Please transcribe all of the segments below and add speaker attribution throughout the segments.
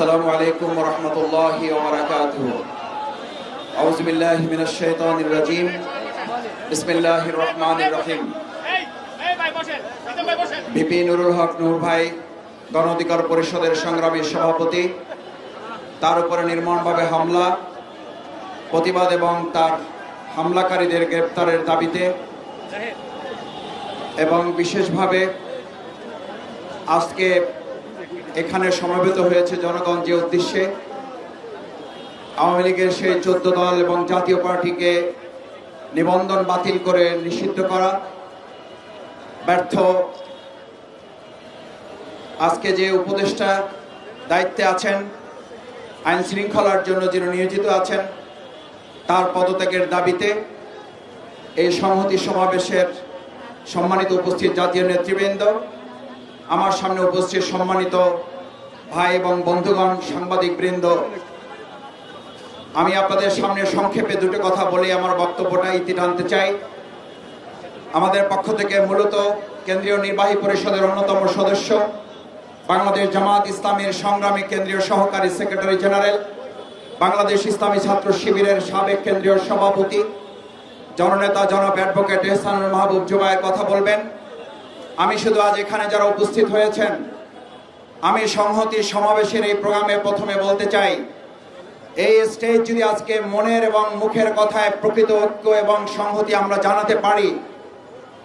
Speaker 1: السلام عليكم ورحمة الله وبركاته أعوذ بالله من الشيطان الرجيم بسم الله الرحمن الرحيم
Speaker 2: এই এই ভাই বসেন প্রীতম ভাই বসেন
Speaker 1: বিপি নুরুল হক নূর ভাই গণ অধিকার পরিষদের সংগ্রামী সভাপতি তার উপরে নির্মমভাবে হামলা প্রতিবাদ এবং তার হামলাকারীদের গ্রেপ্তারের দাবিতে এবং বিশেষভাবে আজকে এখানে সমবেত হয়েছে জনগণ যে উদ্দেশ্যে আওয়ামী লীগের সেই চোদ্দ দল এবং জাতীয় পার্টিকে নিবন্ধন বাতিল করে নিষিদ্ধ করা, ব্যর্থ। আজকে যে উপদেষ্টা দায়িত্বে আছেন, আইন শৃঙ্খলার জন্য যিনি নিয়োজিত আছেন, তার পদত্যাগের দাবিতে এই সংহতি সমাবেশের সম্মানিত উপস্থিত জাতীয় নেতৃবৃন্দ, আমার সামনে উপস্থিত সম্মানিত ভাই এবং বন্ধুগণ সাংবাদিক বৃন্দ আমি আপনাদের সামনে সংক্ষেপে দুটো কথা বলে আমার বক্তব্যটা ইতি টানতে চাই। আমাদের পক্ষ থেকে মূলত কেন্দ্রীয় নির্বাহী পরিষদের অন্যতম সদস্য, বাংলাদেশ জামাত ইসলামের সংগ্রামী কেন্দ্রীয় সহকারী সেক্রেটারি জেনারেল, বাংলাদেশ ইসলামী ছাত্র শিবিরের সাবেক কেন্দ্রীয় সভাপতি, জননেতা জনাব অ্যাডভোকেট এহসানুল মাহবুব জুবায়ের কথা বলবেন। আমি শুধু আজ এখানে যারা উপস্থিত হয়েছেন আমি সংহতি সমাবেশের এই প্রোগ্রামে প্রথমে বলতে চাই, এই স্টেজ যদি আজকে মনের এবং মুখের কথায় প্রকৃত ঐক্য এবং সংহতি আমরা জানাতে পারি,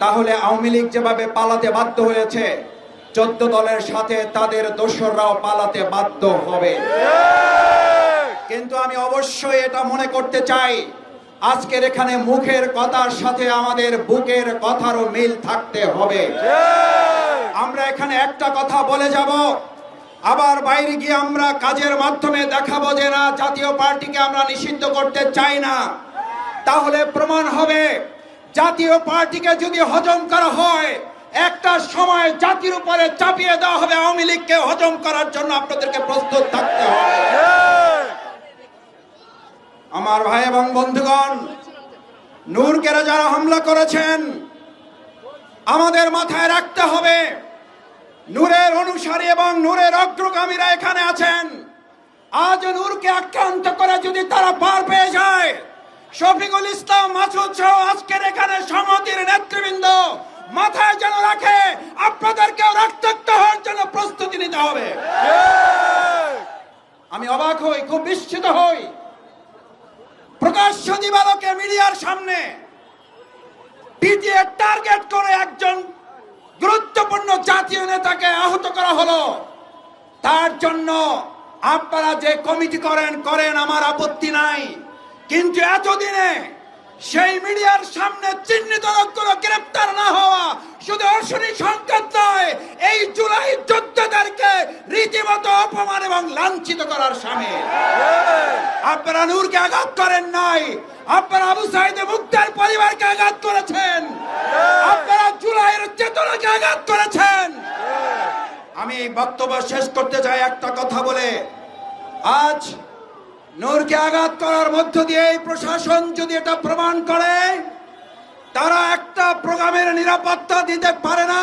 Speaker 1: তাহলে আওয়ামী লীগ যেভাবে পালাতে বাধ্য হয়েছে, চোদ্দ দলের সাথে তাদের দোসররাও পালাতে বাধ্য হবে। কিন্তু আমি অবশ্যই এটা মনে করতে চাই, আজকের এখানে মুখের কথার সাথে আমাদের বুকের কথারও মিল থাকতে হবে। আমরা এখানে একটা কথা বলে যাব। আবার বাইরে গিয়ে আমরা কাজের মাধ্যমে দেখাবো যে না, জাতীয় পার্টিকে আমরা নিষিদ্ধ করতে চাই না। তাহলে প্রমাণ হবে, জাতীয় পার্টিকে যদি হজম করা হয়, একটা সময় জাতির উপরে চাপিয়ে দেওয়া হবে আওয়ামী লীগকে হজম করার জন্য আপনাদেরকে প্রস্তুত থাকতে হবে। আমার ভাই এবং বন্ধুগণ নূরকেরা যারা হামলা করেছেন। আমাদের মাথায় রাখতে হবে। নূরের অনুসারী এবং নূরের অগ্রগামীরা এখানে আছেন। আজ নূরকে আক্রান্ত করে যদি তারা পার পেয়ে যায়, শফিকুল ইসলাম, মাসুদ সহ আজকের এখানে সমিতির নেতৃবৃন্দ মাথায় যেন রাখে, আপনাদেরকেও রক্তাক্ত হওয়ার জন্য প্রস্তুতি নিতে হবে। আমি অবাক হই, খুব বিস্মিত হই। প্রকাশ্য দিবালোকে মিডিয়ার সামনে পিটিএ টার্গেট করে একজন গুরুত্বপূর্ণ জাতীয় নেতাকে আহত করা হলো। তার জন্য আপনারা যে কমিটি করেন করেন আমার আপত্তি নাই। কিন্তু এতদিনে সেই মিডিয়ার সামনে চিহ্নিত লোকগুলো গ্রেপ্তার না হওয়া শুধু অশনি সংকেত নয় এই জুলাই যোদ্ধাদেরকে রীতিমতো অপমান এবং লাঞ্ছিত করার সামিল। আপনারা নূরকে আঘাত করেন নাই। আপনারা আবু সাইদে মুক্তার পরিবারকে বক্তব্য শেষ করতে চাই একটা কথা বলে। আজ নূরকে আঘাত করার মধ্য দিয়ে এই প্রশাসন যদি এটা প্রমাণ করে, তারা একটা প্রোগ্রামের নিরাপত্তা দিতে পারে না।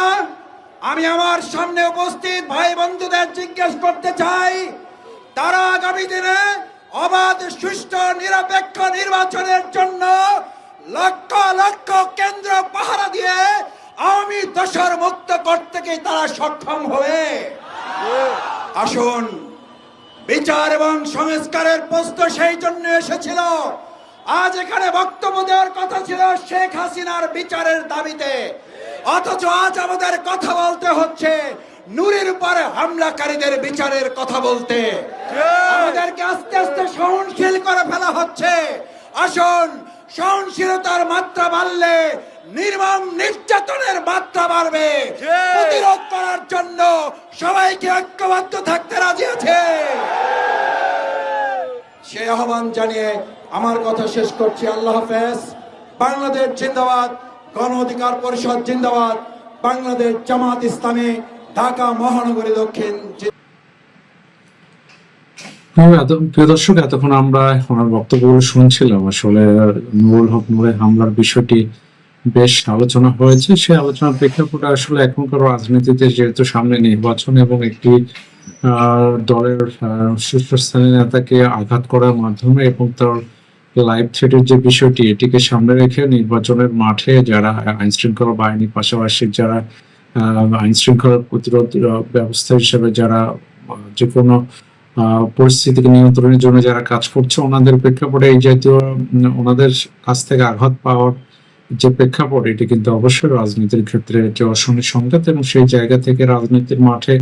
Speaker 1: আমি আমার সামনে উপস্থিত ভাই বন্ধুদের জিজ্ঞেস করতে চাই, তারা আগামী দিনে অবাধ, সুষ্ঠু, নিরপেক্ষ নির্বাচনের জন্য লক্ষ লক্ষ কেন্দ্র পাহারা দিয়ে আওয়ামী দশর মুক্ত করতে কি তারা সক্ষম হবে। আসুন, বিচার এবং সংস্কারের প্রশ্ন সেই জন্য এসেছিল। আজ এখানে বক্তব্য দেওয়ার কথা ছিল শেখ হাসিনার বিচারের দাবিতে। অথচ আজ আমাদের কথা বলতে হচ্ছে নূরের উপরে হামলাকারীদের বিচারের কথা বলতে। আমাদেরকে আস্তে আস্তে সহনশীল করে ফেলা হচ্ছে। আসুন, সহনশীলতার মাত্রা বাড়লে নির্মম নির্যাতনের মাত্রা বাড়বে। প্রতিরোধ করার জন্য সবাইকে ঐক্যবদ্ধ থাকতে রাজি আছে। সে আহ্বান জানিয়ে আমার কথা শেষ করছি। আল্লাহ হাফেজ। বাংলাদেশ জিন্দাবাদ গণ অধিকার পরিষদ জিন্দাবাদ বাংলাদেশ জামাত ইসলামী ঢাকা মহানগরী দক্ষিণ
Speaker 3: হ্যাঁ, প্রিয় দর্শক এতক্ষণ আমরা ওনার বক্তব্যগুলো শুনছিলাম। আসলে নুরুল হক নুরে হামলার বিষয়টি বেশ আলোচনা হয়েছে। সে আলোচনার প্রেক্ষাপটে আসলে এখনকার রাজনীতিতে যেহেতু সামনে নির্বাচন এবং একটি দলের শীর্ষস্থানীয় নেতাকে আঘাত করার মাধ্যমে এবং তার লাইভ থ্রেটের যে বিষয়টি, এটিকে সামনে রেখে নির্বাচনের মাঠে যারা আইন শৃঙ্খলা বাহিনীর পাশাপাশি যারা আইন শৃঙ্খলা প্রতিরোধ ব্যবস্থা হিসেবে যারা যে কোনো পরিস্থিতিকে নিয়ন্ত্রণের জন্য যারা কাজ করছে, ওনাদের প্রেক্ষাপটে এই জাতীয় ওনাদের কাছ থেকে আঘাত পাওয়ার যে প্রেক্ষাপট, এটি কিন্তু অবশ্যই রাজনীতির ক্ষেত্রে যে অশনি সংঘাত এবং সেই জায়গা থেকে রাজনীতির মাঠে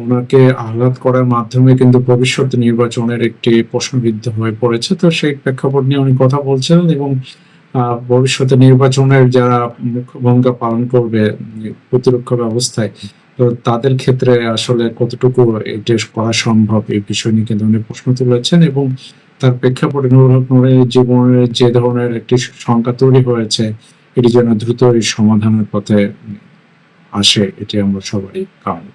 Speaker 3: ওনাকে আঘাত করার মাধ্যমে কিন্তু ভবিষ্যৎ নির্বাচনের একটি প্রশ্নবিদ্ধ হয়ে পড়েছে। তো সেই প্রেক্ষাপট নিয়ে উনি কথা বলছিলেন এবং ভবিষ্যতে নির্বাচনের যারা মুখ্য ভূমিকা পালন করবে প্রতিরক্ষা ব্যবস্থায়, তো তাদের ক্ষেত্রে আসলে কতটুকু এটি করা সম্ভব, এই বিষয় নিয়ে কিন্তু উনি প্রশ্ন তুলেছেন এবং তার প্রেক্ষাপটে নুরুল জীবনের যে ধরনের একটি সংখ্যা তৈরি হয়েছে, এটি যেন দ্রুত এই সমাধানের পথে আসে, এটি আমরা সবারই কামনা